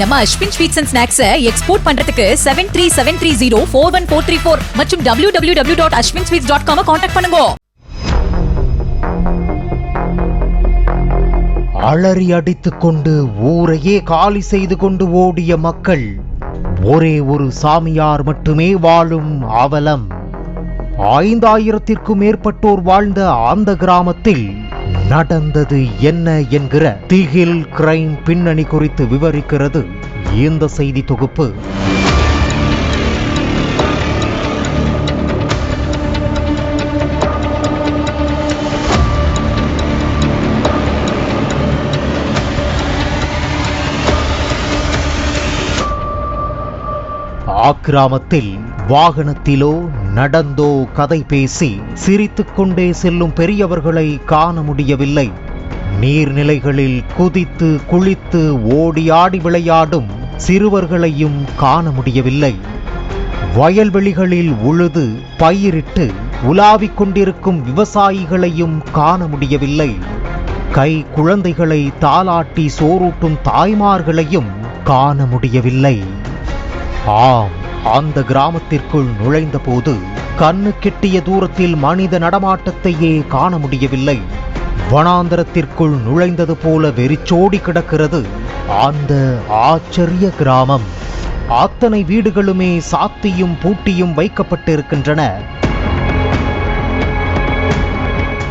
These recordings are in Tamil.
நம்ம Ashwin sweets and snacks export பண்றதுக்கு seven three seven three zero four one four three four மற்றும் W W W dot Ashwin sweets dot com contact பண்ணுங்க. அலறி அடித்துக் கொண்டு ஊரையே காலி செய்து கொண்டு ஓடிய மக்கள் ஒரே ஒரு சாமியார் மட்டுமே வாழும் அவலம். ஐந்தாயிரத்திற்கும் மேற்பட்டோர் வாழ்ந்த அந்த கிராமத்தில் நடந்தது என்ன என்கிற திகில் கிரைம் பின்னணி குறித்து விவரிக்கிறது. இந்த செய்தி தொகுப்பு ஆக்கிராமத்தில் வாகனத்திலோ நடந்தோ கதை பேசி சிரித்துக்கொண்டே செல்லும் பெரியவர்களை காண முடியவில்லை. நீர்நிலைகளில் குதித்து குளித்து ஓடி ஆடி விளையாடும் சிறுவர்களையும் காண முடியவில்லை. வயல்வெளிகளில் உழுது பயிரிட்டு உலாவிக் கொண்டிருக்கும் விவசாயிகளையும் காண முடியவில்லை. கை குழந்தைகளை தாலாட்டி சோறூட்டும் தாய்மார்களையும் காண முடியவில்லை. ஆம் அந்த கிராமத்திற்குள் நுழைந்தபோது கண்ணு கெட்டிய தூரத்தில் மனித நடமாட்டத்தையே காண முடியவில்லை. வனாந்தரத்திற்குள் நுழைந்தது போல வெறிச்சோடி கிடக்கிறது அந்த ஆச்சரிய கிராமம். அத்தனை வீடுகளுமே சாத்தியும் பூட்டியும் வைக்கப்பட்டிருக்கின்றன.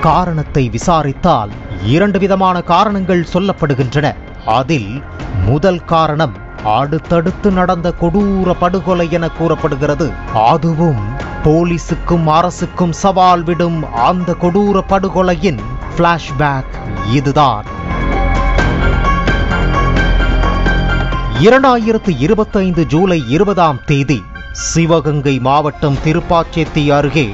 காரணத்தை விசாரித்தால் இரண்டு விதமான காரணங்கள் சொல்லப்படுகின்றன. அதில் முதல் காரணம் அடுத்தடுத்து நடந்த கொடூர படுகொலை என கூறப்படுகிறது. அதுவும் போலீசுக்கும் அரசுக்கும் சவால் விடும் அந்த கொடூர படுகொலையின் பிளாஷ்பேக் இதுதான். இரண்டாயிரத்து இருபத்தைந்து ஜூலை இருபதாம் தேதி சிவகங்கை மாவட்டம் திருப்பாச்சேத்தி அருகே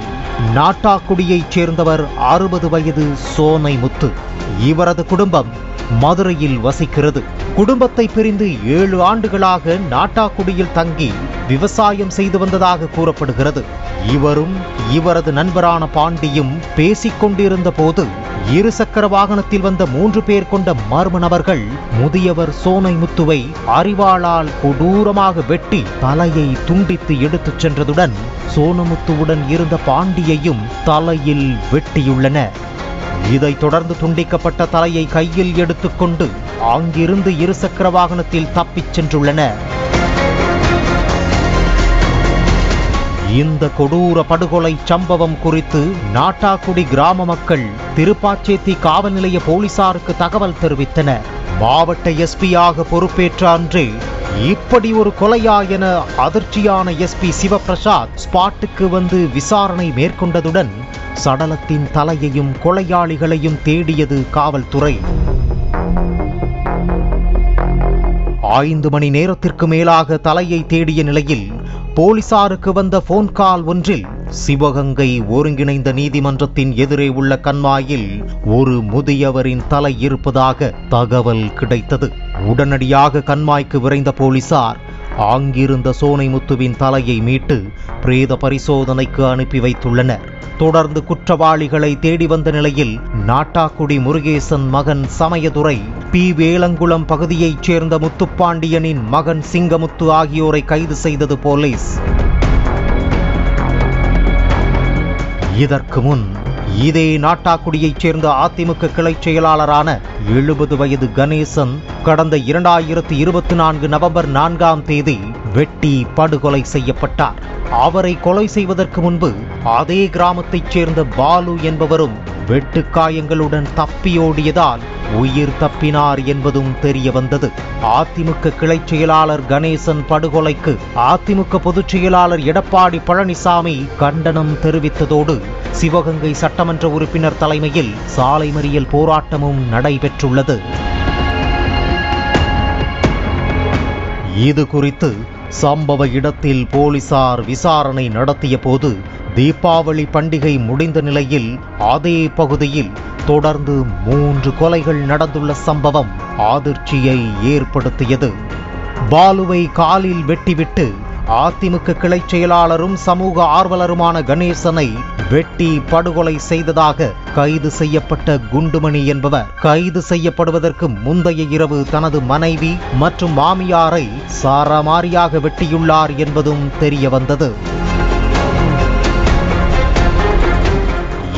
நாட்டாக்குடியைச் சேர்ந்தவர் அறுபது வயது சோனை முத்து இவரது குடும்பம் மதுரையில் வசிக்கிறது. குடும்பத்தை பிரிந்து ஏழு ஆண்டுகளாக நாட்டாக்குடியில் தங்கி விவசாயம் செய்து வந்ததாக கூறப்படுகிறது. இவரும் இவரது நண்பரான பாண்டியும் பேசிக் கொண்டிருந்த போது இருசக்கர வாகனத்தில் வந்த மூன்று பேர் கொண்ட மர்ம நபர்கள் முதியவர் சோனை முத்துவை அறிவாளால் கொடூரமாக வெட்டி தலையை துண்டித்து எடுத்துச் சென்றதுடன் சோனமுத்துவுடன் இருந்த பாண்டியையும் தலையில் வெட்டியுள்ளனர். இதைத் தொடர்ந்து துண்டிக்கப்பட்ட தலையை கையில் எடுத்துக்கொண்டு அங்கிருந்து இருசக்கர வாகனத்தில் தப்பிச் சென்றுள்ளனர் இந்த கொடூர படுகொலை சம்பவம் குறித்து நாட்டாக்குடி கிராம மக்கள் திருப்பாச்சேத்தி காவல் நிலைய போலீசாருக்கு தகவல் தெரிவித்தனர். மாவட்ட எஸ்பியாக பொறுப்பேற்ற அன்றே இப்படி ஒரு கொலையா என அதிர்ச்சியான எஸ்பி சிவபிரசாத் ஸ்பாட்டுக்கு வந்து விசாரணை மேற்கொண்டதுடன் சடலத்தின் தலையையும் கொலையாளிகளையும் தேடியது காவல்துறை. ஐந்து மணி நேரத்திற்கு மேலாக தலையை தேடிய நிலையில் போலீசாருக்கு வந்த போன் கால் ஒன்றில் சிவகங்கை ஒருங்கிணைந்த நீதிமன்றத்தின் எதிரே உள்ள கண்மாயில் ஒரு முதியவரின் தலை இருப்பதாக தகவல் கிடைத்தது. உடனடியாக கண்மாய்க்கு விரைந்த போலீசார் அங்கிருந்த சோனைமுத்துவின் தலையை மீட்டு பிரேத பரிசோதனைக்கு அனுப்பி வைத்துள்ளனர். தொடர்ந்து குற்றவாளிகளை தேடி வந்த நிலையில் நாட்டாக்குடி முருகேசன் மகன் சமயதுரை பி. வேலங்குளம் பகுதியைச் சேர்ந்த முத்துப்பாண்டியனின் மகன் சிங்கமுத்து ஆகியோரை கைது செய்தது போலீஸ். இதற்கு முன் இதே நாட்டாக்குடியைச் சேர்ந்த அதிமுக கிளைச் செயலாளரான எழுபது வயது கணேசன் கடந்த இரண்டாயிரத்தி இருபத்தி நான்கு நவம்பர் நான்காம் தேதி வெட்டி படுகொலை செய்யப்பட்டார். அவரை கொலை செய்வதற்கு முன்பு அதே கிராமத்தைச் சேர்ந்த பாலு என்பவரும் வெட்டுக்காயங்களுடன் தப்பியோடியதால் உயிர் தப்பினார் என்பதும் தெரிய வந்தது அதிமுக கிளை செயலாளர் கணேசன் படுகொலைக்கு அதிமுக பொதுச் செயலாளர் எடப்பாடி பழனிசாமி கண்டனம் தெரிவித்ததோடு சிவகங்கை சட்டமன்ற உறுப்பினர் தலைமையில் சாலை மறியல் போராட்டமும் நடைபெற்றுள்ளது. இது குறித்து சம்பவ இடத்தில் போலீசார் விசாரணை நடத்திய போது தீபாவளி பண்டிகை முடிந்த நிலையில் அதே பகுதியில் தொடர்ந்து மூன்று கொலைகள் நடந்துள்ள சம்பவம் அதிர்ச்சியை ஏற்படுத்தியது. பாலுவை காலில் வெட்டிவிட்டு அதிமுக கிளை செயலாளரும் சமூக ஆர்வலருமான கணேசனை வெட்டி படுகொலை செய்ததாக கைது செய்யப்பட்ட குண்டுமணி என்பவர். கைது செய்யப்படுவதற்கு முந்தைய இரவு தனது மனைவி மற்றும் மாமியாரை சாரமாரியாக வெட்டியுள்ளார் என்பதும் தெரிய வந்தது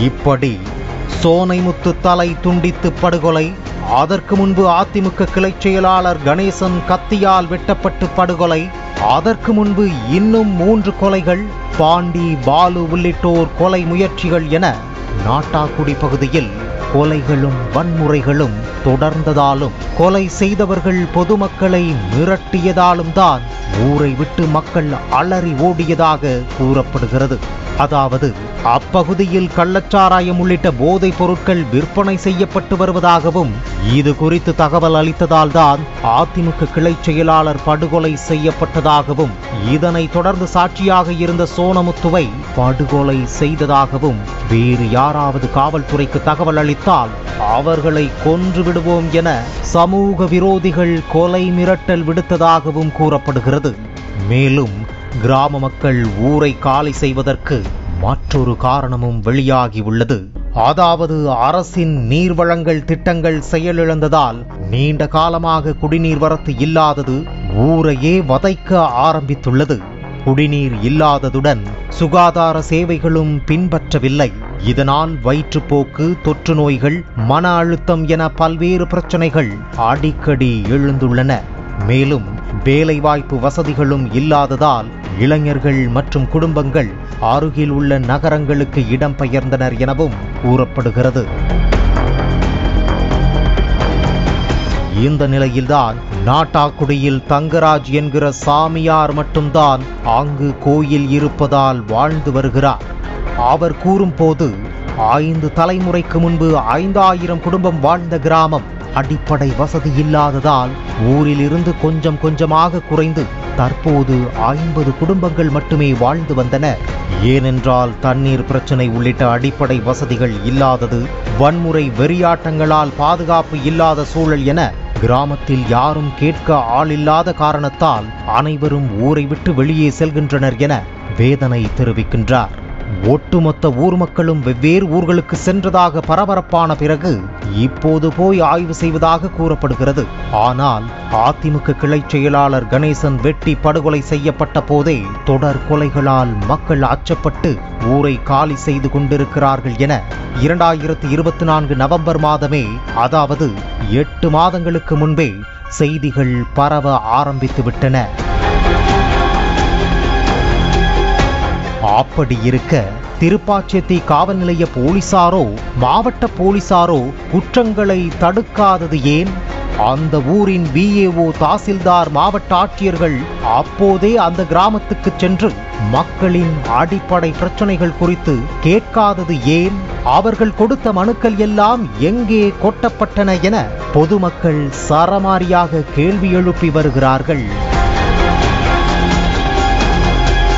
இப்படி சோனைமுத்து தலை துண்டித்து படுகொலை அதற்கு முன்பு அதிமுக கிளை செயலாளர் கணேசன் கத்தியால் வெட்டப்பட்டு படுகொலை அதற்கு முன்பு இன்னும் மூன்று கொலைகள் பாண்டி பாலு உள்ளிட்டோர் கொலை முயற்சிகள் என நாட்டாக்குடி பகுதியில் கொலைகளும் வன்முறைகளும் தொடர்ந்ததாலும் கொலை செய்தவர்கள் பொதுமக்களை மிரட்டியதாலும் தான் ஊரை விட்டு மக்கள் அலறி ஓடியதாக கூறப்படுகிறது. அதாவது அப்பகுதியில் கள்ளச்சாராயம் உள்ளிட்ட போதைப் பொருட்கள் விற்பனை செய்யப்பட்டு வருவதாகவும் இது குறித்து தகவல் அளித்ததால் தான் அதிமுக கிளை செயலாளர் படுகொலை செய்யப்பட்டதாகவும் இதனை தொடர்ந்து சாட்சியாக இருந்த சோனமுத்துவை படுகொலை செய்ததாகவும் வேறு யாராவது காவல்துறைக்கு தகவல் அளித்த அளித்தால் அவர்களை கொன்று விடுவோம் என சமூக விரோதிகள் கொலை மிரட்டல் விடுத்ததாகவும் கூறப்படுகிறது. மேலும் கிராம மக்கள் ஊரை காலி செய்வதற்கு மற்றொரு காரணமும் வெளியாகி உள்ளது. அதாவது அரசின் நீர் வழங்கல் திட்டங்கள் செயலிழந்ததால் நீண்ட காலமாக குடிநீர் வரத்து இல்லாதது ஊரையே வதைக்க ஆரம்பித்துள்ளது. குடிநீர் இல்லாததுடன் சுகாதார சேவைகளும் பின்பற்றவில்லை. இதனால் வயிற்றுப்போக்கு தொற்று நோய்கள் மன அழுத்தம் என பல்வேறு பிரச்சனைகள் அடிக்கடி எழுந்துள்ளன. மேலும் வேலைவாய்ப்பு வசதிகளும் இல்லாததால் இளைஞர்கள் மற்றும் குடும்பங்கள் அருகில் உள்ள நகரங்களுக்கு இடம்பெயர்ந்தனர் எனவும் கூறப்படுகிறது. இந்த நிலையில்தான் நாட்டாக்குடியில் தங்கராஜ் என்கிற சாமியார் மட்டும்தான் அங்கு கோயில் இருப்பதால் வாழ்ந்து வருகிறார். அவர் கூறும்போது ஐந்து தலைமுறைக்கு முன்பு ஐந்தாயிரம் குடும்பம் வாழ்ந்த கிராமம் அடிப்படை வசதி இல்லாததால் ஊரில் இருந்து கொஞ்சம் கொஞ்சமாக குறைந்து தற்போது ஐம்பது குடும்பங்கள் மட்டுமே வாழ்ந்து வந்தன. ஏனென்றால் தண்ணீர் பிரச்சனை உள்ளிட்ட அடிப்படை வசதிகள் இல்லாதது வன்முறை வெறியாட்டங்களால் பாதுகாப்பு இல்லாத சூழல் என கிராமத்தில் யாரும் கேட்க ஆளில்லாத காரணத்தால் அனைவரும் ஊரை விட்டு வெளியே செல்கின்றனர் என வேதனை தெரிவிக்கின்றார். ஒட்டுமொத்த ஊர் மக்களும் வெவ்வேறு ஊர்களுக்கு சென்றதாக பரபரப்பான பிறகு இப்போது போய் ஆய்வு செய்வதாக கூறப்படுகிறது. ஆனால் அதிமுக கிளை செயலாளர் கணேசன் வெட்டி படுகொலை செய்யப்பட்ட போதே தொடர் கொலைகளால் மக்கள் அச்சப்பட்டு ஊரை காலி செய்து கொண்டிருக்கிறார்கள் என இரண்டாயிரத்தி இருபத்தி நான்கு நவம்பர் மாதமே அதாவது எட்டு மாதங்களுக்கு முன்பே செய்திகள் பரவ ஆரம்பித்து விட்டன அப்படி இருக்க திருப்பாச்சேத்தி காவல் நிலைய போலீசாரோ மாவட்ட போலீசாரோ குற்றங்களை தடுக்காதது ஏன்? அந்த ஊரின் விஏஓ தாசில்தார் மாவட்ட ஆட்சியர்கள் அப்போதே அந்த கிராமத்துக்கு சென்று மக்களின் அடிப்படை பிரச்சனைகள் குறித்து கேட்காதது ஏன்? அவர்கள் கொடுத்த மனுக்கள் எல்லாம் எங்கே கொட்டப்பட்டன என பொதுமக்கள் சரமாரியாக கேள்வி எழுப்பி வருகிறார்கள்.